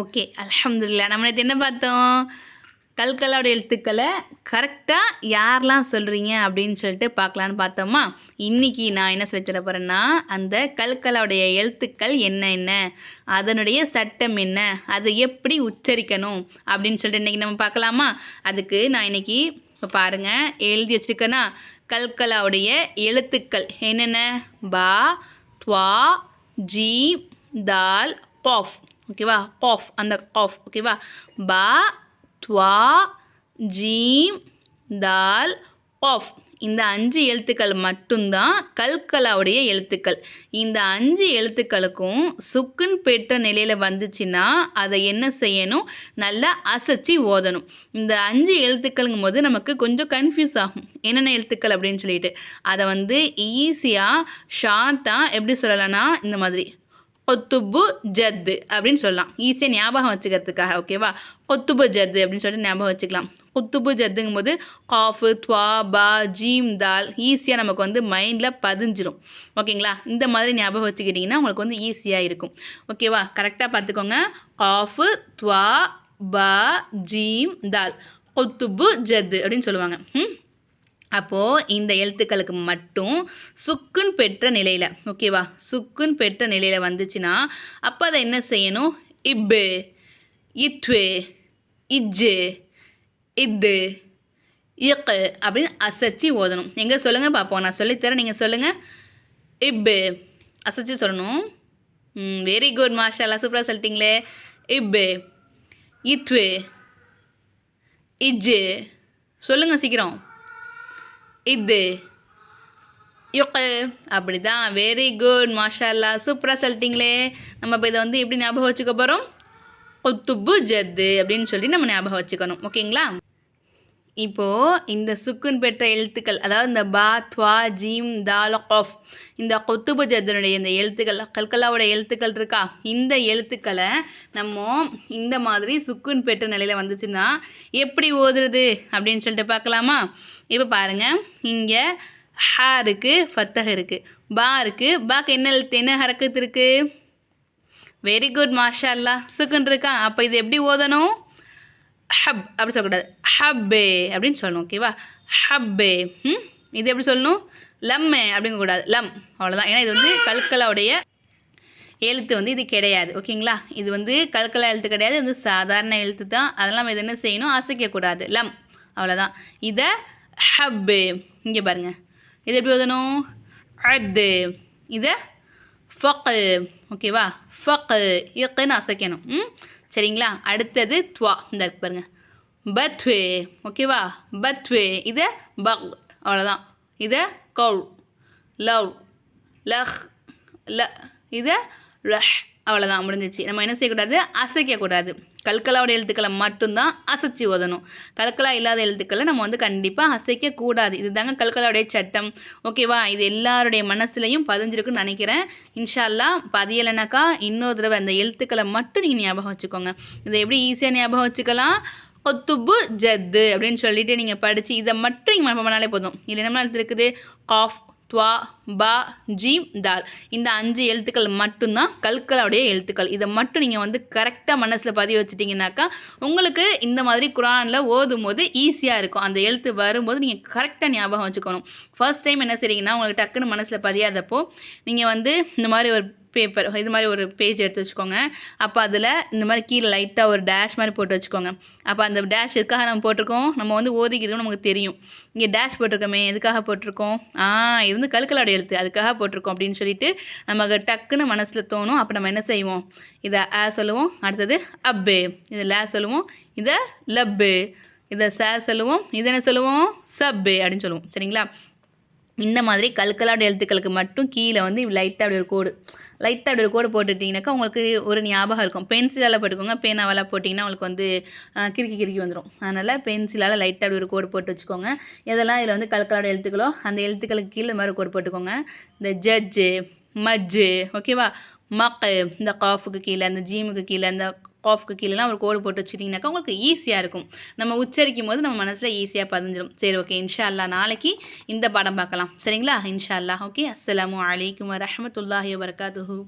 Okay அலமதுல்லா நம்ம நேற்று என்ன பார்த்தோம்? கல்கலோட எழுத்துக்களை கரெக்டாக யாரெல்லாம் சொல்கிறீங்க அப்படின்னு சொல்லிட்டு பார்க்கலான்னு பார்த்தோமா? இன்றைக்கி நான் என்ன சொல்லி தர போகிறேன்னா அந்த கல்கலோடைய எழுத்துக்கள் என்ன என்ன? அதனுடைய சட்டம் என்ன? அதை எப்படி உச்சரிக்கணும்? அப்படின்னு சொல்லிட்டு இன்றைக்கி நம்ம பார்க்கலாமா? அதுக்கு நான் இன்றைக்கி இப்போ பாருங்கள் எழுதி வச்சுருக்கேன்னா கல்கலாவுடைய எழுத்துக்கள் என்னென்ன? பா துவா ஜீ தால் பாஃப். ஓகேவா காஃப் அந்த காஃப் ஓகேவா பா துவா ஜீம் தால் காஃப் இந்த அஞ்சு எழுத்துக்கள் மட்டும்தான் கல்கலாவுடைய எழுத்துக்கள். இந்த அஞ்சு எழுத்துக்களுக்கும் சுக்குன் பெற்ற நிலையில் வந்துச்சுன்னா அதை என்ன செய்யணும்? நல்லா அசைச்சு ஓதணும். இந்த அஞ்சு எழுத்துக்கள்ங்கும் போது நமக்கு கொஞ்சம் கன்ஃபியூஸ் ஆகும். என்னென்ன எழுத்துக்கள் அப்படின்னு சொல்லிட்டு. அதை வந்து ஈஸியாக ஷார்ட்டாக எப்படி சொல்லலாம்னா இந்த மாதிரி. கொத்துபு ஜத்து அப்படின்னு சொல்லலாம். ஈஸியாக ஞாபகம் வச்சுக்கிறதுக்காக ஓகேவா கொத்துபு ஜத்து அப்படின்னு சொல்லிட்டு ஞாபகம் வச்சுக்கலாம். குத்துபு ஜத்துங்கும் போது காஃபு துவா பா ஜீம் தால் ஈஸியாக நமக்கு வந்து மைண்டில் பதிஞ்சிரும். ஓகேங்களா இந்த மாதிரி ஞாபகம் வச்சுக்கிட்டிங்கன்னா உங்களுக்கு வந்து ஈஸியாக இருக்கும். ஓகேவா கரெக்டாக பார்த்துக்கோங்க. காஃபு துவா பா ஜீம் தால். கொத்துபு ஜத்து அப்படின்னு சொல்லுவாங்க. ம்? அப்போது இந்த எழுத்துக்களுக்கு மட்டும் சுக்குன் பெற்ற நிலையில் ஓகேவா சுக்குன் பெற்ற நிலையில் வந்துச்சுன்னா அப்போ அதை என்ன செய்யணும்? இப்பு இத்வு இஜ்ஜு இது இக்கு அப்படின்னு அசைச்சு ஓதணும். எங்கே சொல்லுங்கள் பார்ப்போம் நான் சொல்லித்தரேன். நீங்கள் சொல்லுங்கள் இப்பு. அசைச்சு சொல்லணும். வெரி குட் மாஷாலா சூப்பராக சொல்லிட்டீங்களே. இப்பு இத்வு இஜ்ஜு. சொல்லுங்கள் சீக்கிரம். இது. யுக்கு அப்படி தான் வெரி குட் மாஷால்லா சூப்பராக சொல்லிட்டீங்களே. நம்ம இப்போ இதை வந்து எப்படி ஞாபகம் வச்சுக்க போகிறோம் குத்துபு ஜத்து அப்படின்னு சொல்லி நம்ம ஞாபகம் வச்சுக்கணும். ஓகேங்களா? இப்போது இந்த சுக்குன் பெற்ற எழுத்துக்கள் அதாவது இந்த பா துவா ஜீம் தால் ஆஃப் இந்த கொத்துபு ஜத்தனுடைய இந்த எழுத்துக்கள் கல்கலாவோட எழுத்துக்கள் இருக்கா? இந்த எழுத்துக்களை நம்ம இந்த மாதிரி சுக்குன் பெற்ற நிலையில் வந்துச்சுன்னா எப்படி ஓதுறது அப்படின்னு சொல்லிட்டு பார்க்கலாமா? இப்போ பாருங்கள் இங்கே ஹா இருக்குது ஃபத்தக இருக்குது பா இருக்குது பாக்கு என்ன எழுத்து என்ன ஹரக்கத்து இருக்குது வெரி குட் மாஷா அல்லா சுக்குன் இருக்கா? அப்போ இது எப்படி ஓதணும்? ஹப் அப்படி சொல்லக்கூடாது. ஹப்பே அப்படின்னு சொல்லணும் ஓகேவா ஹப்பே. ம்? இது எப்படி சொல்லணும்? லம்மே அப்படிங்கக்கூடாது. லம் அவ்வளோதான் ஏன்னா இது வந்து கல்கலாவுடைய எழுத்து வந்து இது கிடையாது ஓகேங்களா இது வந்து கல்கலா எழுத்து கிடையாது இது வந்து சாதாரண எழுத்து தான். அதெல்லாம் இது என்ன செய்யணும்? அசைக்கக்கூடாது. லம் அவ்வளோதான் இதை ஹப்பு. இங்கே பாருங்கள் இது எப்படி எழுதணும்? அது. இதை ஃபக்கு ஓகேவா ஃபக்கு இக்குன்னு அசைக்கணும். ம்? சரிங்களா? அடுத்தது துவா. இந்த இருக்கு பாருங்கள் பத்வே. ஓகேவா? பத்வே. இதை பக். அவ்வளோதான் இதை கௌ. லவ். லஹ். ல. இதை லஹ். அவ்வளோதான் முடிஞ்சிச்சு. நம்ம என்ன செய்யக்கூடாது? அசைக்கக்கூடாது. கல்கலாவோட எழுத்துக்களை மட்டும்தான் அசைச்சு ஓதணும். கல்கலா இல்லாத எழுத்துக்களை நம்ம வந்து கண்டிப்பாக அசைக்கக்கூடாது. இதுதாங்க கல்கலாவுடைய சட்டம். ஓகேவா? இது எல்லாருடைய மனசுலையும் பதிஞ்சிருக்குன்னு நினைக்கிறேன். இன்ஷால்லா பதியலைனாக்கா இன்னொரு தடவை அந்த எழுத்துக்களை மட்டும் நீங்கள் ஞாபகம் வச்சுக்கோங்க. இதை எப்படி ஈஸியாக ஞாபகம் வச்சுக்கலாம்? கொத்துபு ஜத்து அப்படின்னு சொல்லிட்டு நீங்கள் படித்து இதை மட்டும் நீங்கள் பண்ணாலே போதும். இதில் என்ன எழுத்து இருக்குது? காஃப் துவா பா ஜீம் தால். இந்த அஞ்சு எழுத்துக்கள் மட்டும்தான் கல்கலாவுடைய எழுத்துக்கள். இதை மட்டும் நீங்கள் வந்து கரெக்டாக மனசில் பதிவு வச்சுட்டிங்கனாக்கா உங்களுக்கு இந்த மாதிரி குரானில் ஓதும் போது ஈஸியாக இருக்கும். அந்த எழுத்து வரும்போது நீங்கள் கரெக்டாக ஞாபகம் வச்சுக்கணும். ஃபர்ஸ்ட் டைம் என்ன செய்றீங்கன்னா உங்களுக்கு டக்குன்னு மனசில் பதியாதப்போ நீங்கள் வந்து இந்த மாதிரி ஒரு பேப்பர் இது மாதிரி ஒரு பேஜ் எடுத்து வச்சுக்கோங்க. அப்போ அதில் இந்த மாதிரி கீழே லைட்டாக ஒரு டேஷ் மாதிரி போட்டு வச்சுக்கோங்க. அப்போ அந்த டேஷ் எதுக்காக நம்ம போட்டிருக்கோம்? நம்ம வந்து ஓதிக்கிறோம் நமக்கு தெரியும். இங்கே டேஷ் போட்டிருக்கோமே எதுக்காக போட்டிருக்கோம்? ஆ இது வந்து கல்கலாட எழுத்து அதுக்காக போட்டிருக்கோம் அப்படின்னு சொல்லிட்டு நமக்கு டக்குன்னு மனசில் தோணும். அப்போ நம்ம என்ன செய்வோம்? இதை ஆ சொல்லுவோம் அடுத்தது அப்பு. இதை லே சொல்லுவோம் இதை லப்பு. இதை ச சொல்லுவோம் இதை என்ன சொல்லுவோம்? சப்பு அப்படின்னு சொல்லுவோம். சரிங்களா? இந்த மாதிரி கல்கலாட எழுத்துக்களுக்கு மட்டும் கீழே வந்து லைட்டாக அப்படி ஒரு கோடு லைட்டாக அப்படி ஒரு கோடு போட்டுட்டிங்கனாக்கா உங்களுக்கு ஒரு ஞாபகம் இருக்கும். பென்சிலால் போட்டுக்கோங்க. பேனாவால் போட்டிங்கன்னா உங்களுக்கு வந்து கிறுக்கி கிறுக்கி வந்துடும் அதனால் பென்சிலால் லைட்டாக அப்படி ஒரு கோடு போட்டு வச்சுக்கோங்க. எதெல்லாம் இதில் வந்து கல்கலாட எழுத்துக்களோ அந்த எழுத்துக்களுக்கு கீழே மாதிரி கோடு போட்டுக்கோங்க. இந்த ஜட்ஜு மஜ்ஜு ஓகேவா மக்கு இந்த காஃபுக்கு கீழே அந்த ஜீமுக்கு கீழே அந்த காஃப்க்கு கீழேலாம் ஒரு கோடு போட்டு வச்சுட்டிங்கனாக்கா உங்களுக்கு ஈஸியாக இருக்கும். நம்ம உச்சரிக்கும் போது நம்ம மனசில் ஈஸியாக பதிஞ்சிடும் சரி ஓகே இன்ஷா அல்லா நாளைக்கு இந்த பாடம் பார்க்கலாம். சரிங்களா? இன்ஷா அல்லா ஓகே அஸ்லாம் வலைக்கம் வரமத்துல்லாஹி வரகாத்துஹூ